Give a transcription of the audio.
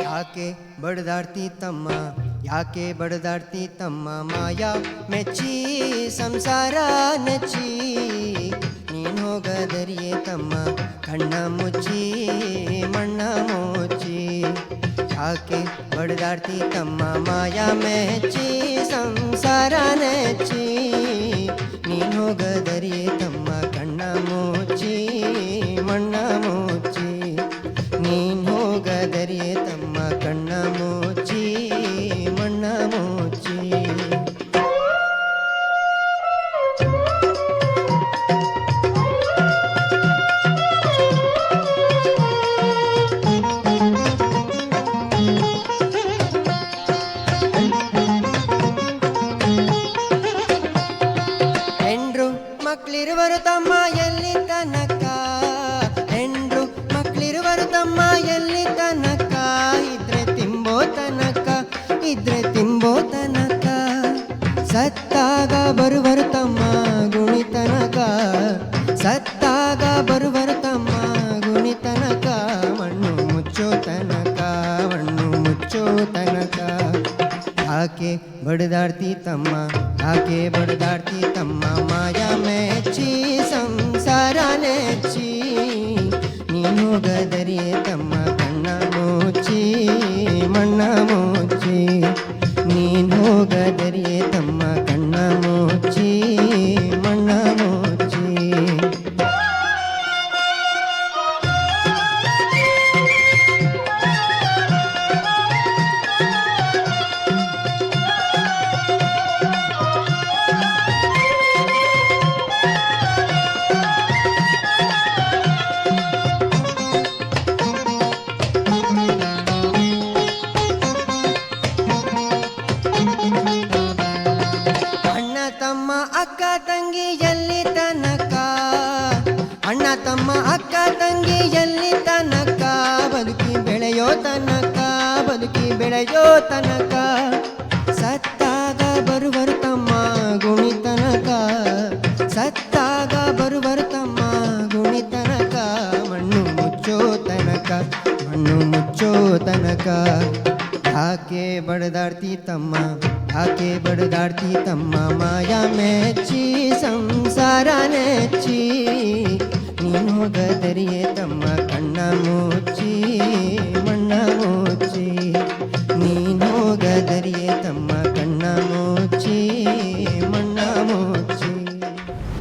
याके बड़दारती तम्मा या के बड़दारती तम्मा, माया मेची, संसार नची नीन नीनो गदरिये तम्मा, कन्ना मुची, मन्ना मोची। याके बड़दारती तम्मा, माया मेची, संसार नची ನೀನು ಹೋಗದರಿಯೇ ತಮ್ಮ ಕಣ್ಣ ಮುಚ್ಚಿ ಮಣ್ಣ ಮುಚ್ಚಿ. ನೀನೋಗದರಿಯೇ ತಮ್ಮ ಕಣ್ಣ ಮುಚ್ಚಿ ಮಣ್ಣ ಮಕ್ಳಿರುವರು ತಮ್ಮ ಎಲ್ಲಿ ತನಕ? ಹೆಂಡ್ರು ಮಕ್ಕಳಿರುವರು ತಮ್ಮ ಎಲ್ಲಿ ತನಕ? ಇದ್ರೆ ತಿಂಬೋ ತನಕ, ಇದ್ರೆ ತಿಂಬೋ ತನಕ. ಸತ್ತಾಗ ಬರುವರು ತಮ್ಮ ಗುಣಿ ತನಕ ಸತ್ತಾಗ ಬರುವರು ತಮ್ಮ ಗುಣಿ ತನಕ ಮಣ್ಣು ಮುಚ್ಚೋ ತನಕ, ಮಣ್ಣು ಮುಚ್ಚೋ ತನಕ. ಆಕೆ ಬಡದಾಡ್ತಿ ತಮ್ಮ, ಆಕೆ ಬಡದಾಡ್ತಿ ತಮ್ಮ ಮಾಯ. ಮಣ್ಣ ಮುಚ್ಚಿ ನೀನು ಹೋಗದರಿಯೇ ತಮ್ಮ ಕಣ್ಣ ತಂಗಿ ಎಲ್ಲಿ ತನಕ, ಅಣ್ಣ ತಮ್ಮ ಅಕ್ಕ ತಂಗಿ ಎಲ್ಲಿ ತನಕ, ಬದುಕಿ ಬೆಳೆಯೋ ತನಕ, ಬದುಕಿ ಬೆಳೆಯೋ ತನಕ. ಸತ್ತಾಗ ಬರುವರು ತಮ್ಮ ಗುಣಿ ತನಕ, ಸತ್ತಾಗ ಬರುವರು ತಮ್ಮ ಗುಣಿ ತನಕ. ಮಣ್ಣು ಮುಚ್ಚೋ ತನಕ, ಮಣ್ಣು ಮುಚ್ಚೋ ತನಕ. ಆಕೆ ಬಡದಾಡ್ತಿ ತಮ್ಮ ಆಕೆ ಬಡದಾಡ್ತಿ ತಮ್ಮ ಮಾಯ ಮೆಚ್ಚಿ ಸಂಸಾರ ನೆಚ್ಚಿ ನೀನು ಗದರಿಯೇ ತಮ್ಮ ಕಣ್ಣ ಮುಚ್ಚಿ ಮಣ್ಣ ಮುಚ್ಚಿ ನೀನು ಗದರಿಯೇ ತಮ್ಮ ಕಣ್ಣ ಮುಚ್ಚಿ